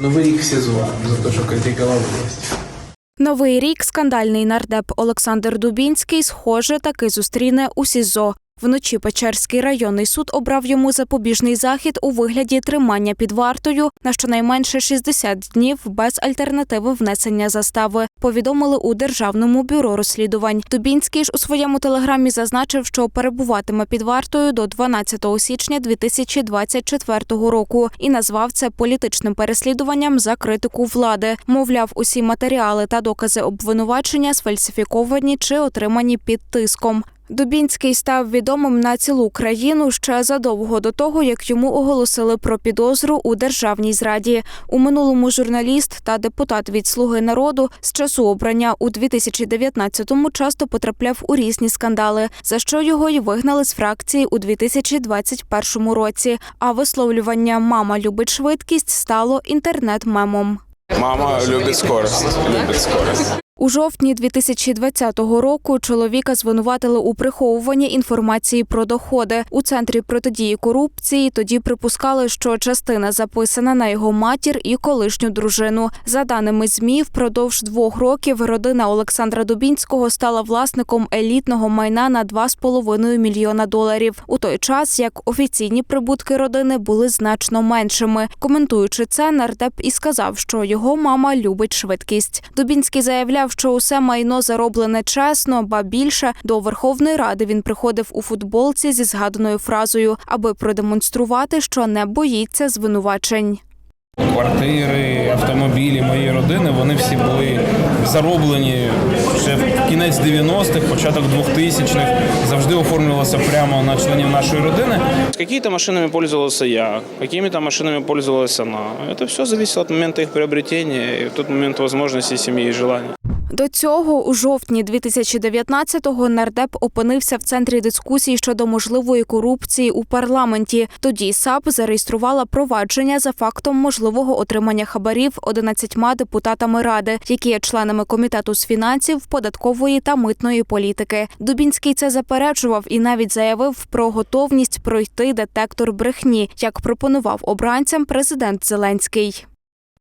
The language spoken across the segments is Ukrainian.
Новий рік СІЗО за те, що критикував власть. Новий рік скандальний нардеп Олександр Дубінський, схоже, таки зустріне у СІЗО. Вночі Печерський районний суд обрав йому запобіжний захід у вигляді тримання під вартою на щонайменше 60 днів без альтернативи внесення застави. Повідомили у державному бюро розслідувань. Дубінський ж у своєму телеграмі зазначив, що перебуватиме під вартою до 12 січня 2024 року і назвав це політичним переслідуванням за критику влади. Мовляв, усі матеріали та докази обвинувачення сфальсифіковані чи отримані під тиском. Дубінський став відомим на цілу країну ще задовго до того, як йому оголосили про підозру у державній зраді. У минулому журналіст та депутат від Слуги народу з часу обрання у 2019-му часто потрапляв у різні скандали, за що його й вигнали з фракції у 2021 році. А висловлювання Мама любить швидкість стало інтернет-мемом. Мама любит скорость. Любит скорость. У жовтні 2020 року чоловіка звинуватили у приховуванні інформації про доходи у центрі протидії корупції. Тоді припускали, що частина записана на його матір і колишню дружину. За даними змі, впродовж двох років родина Олександра Дубінського стала власником елітного майна на 2,5 мільйона доларів. У той час як офіційні прибутки родини були значно меншими. Коментуючи це, нардеп і сказав, що його мама любить швидкість. Дубінський заявляв, що усе майно зароблене чесно, ба більше до Верховної Ради він приходив у футболці зі згаданою фразою, аби продемонструвати, що не боїться звинувачень. Квартири, автомобілі моєї родини вони всі були зароблені ще в кінець 90-х, початок 2000-х. Завжди оформлювалося прямо на членів нашої родини. Какими-то машинами пользовался я, какими-то машинами пользовалась она. Это все зависело от момента их приобретения и в тот момент возможностей семьи и желаний. До цього у жовтні 2019-го нардеп опинився в центрі дискусій щодо можливої корупції у парламенті. Тоді САП зареєструвала провадження за фактом можливого отримання хабарів 11 депутатами ради, які є членами комітету з фінансів, податкової та митної політики. Дубінський це заперечував і навіть заявив про готовність пройти детектор брехні, як пропонував обранцям президент Зеленський.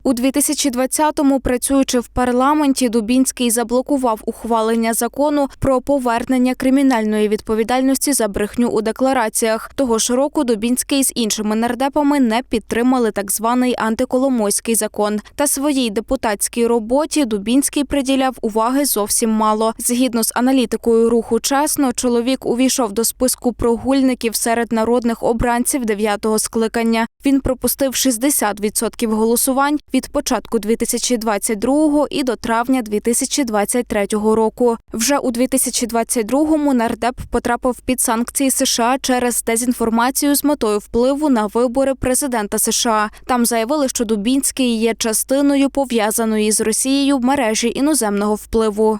У 2020-му, працюючи в парламенті, Дубінський заблокував ухвалення закону про повернення кримінальної відповідальності за брехню у деклараціях. Того ж року Дубінський з іншими нардепами не підтримали так званий антиколомойський закон. Та своїй депутатській роботі Дубінський приділяв уваги зовсім мало. Згідно з аналітикою руху чесно, чоловік увійшов до списку прогульників серед народних обранців дев'ятого скликання. Він пропустив 60% голосувань від початку 2022 і до травня 2023 року. Вже у 2022-му нардеп потрапив під санкції США через дезінформацію з метою впливу на вибори президента США. Там заявили, що Дубінський є частиною пов'язаної з Росією мережі іноземного впливу.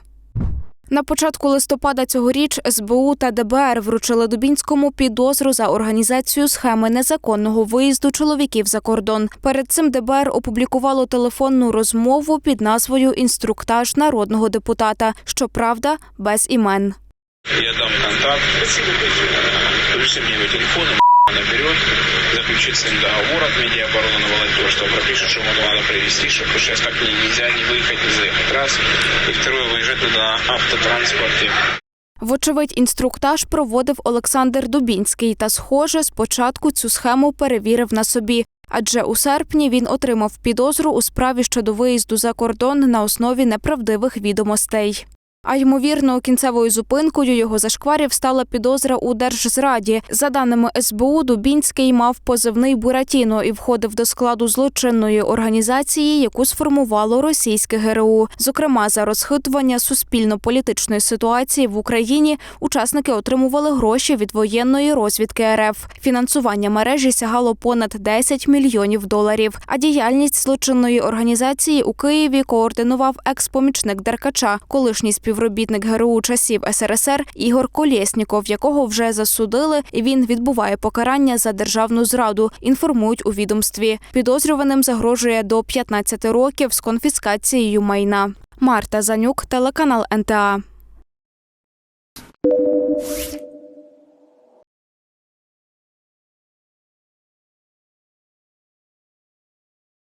На початку листопада цьогоріч СБУ та ДБР вручили Дубінському підозру за організацію схеми незаконного виїзду чоловіків за кордон. Перед цим ДБР опублікувало телефонну розмову під назвою Інструктаж народного депутата. Щоправда, без імен. Я дам контакт. Пришлите мне его телефон, наберет, заключит с ним договор от медиаобороны на волонтерство, пропишет, что ему надо привезти, что потому что сейчас так не- нельзя не выехать, не заехать. Раз. И второе, выезжать туда на автотранспорте. Вочевидь, інструктаж проводив Олександр Дубінський та, схоже, спочатку цю схему перевірив на собі. Адже у серпні він отримав підозру у справі щодо виїзду за кордон на основі неправдивих відомостей. А ймовірно, кінцевою зупинкою його зашкварів стала підозра у держзраді. За даними СБУ, Дубінський мав позивний Буратіно і входив до складу злочинної організації, яку сформувало російське ГРУ. Зокрема, за розхитування суспільно-політичної ситуації в Україні учасники отримували гроші від воєнної розвідки РФ. Фінансування мережі сягало понад 10 мільйонів доларів. А діяльність злочинної організації у Києві координував екс-помічник Деркача, колишній співробітник ГРУ часів СРСР Ігор Колєсніков, якого вже засудили, і він відбуває покарання за державну зраду. Інформують у відомстві. Підозрюваним загрожує до 15 років з конфіскацією майна. Марта Занюк, телеканал НТА.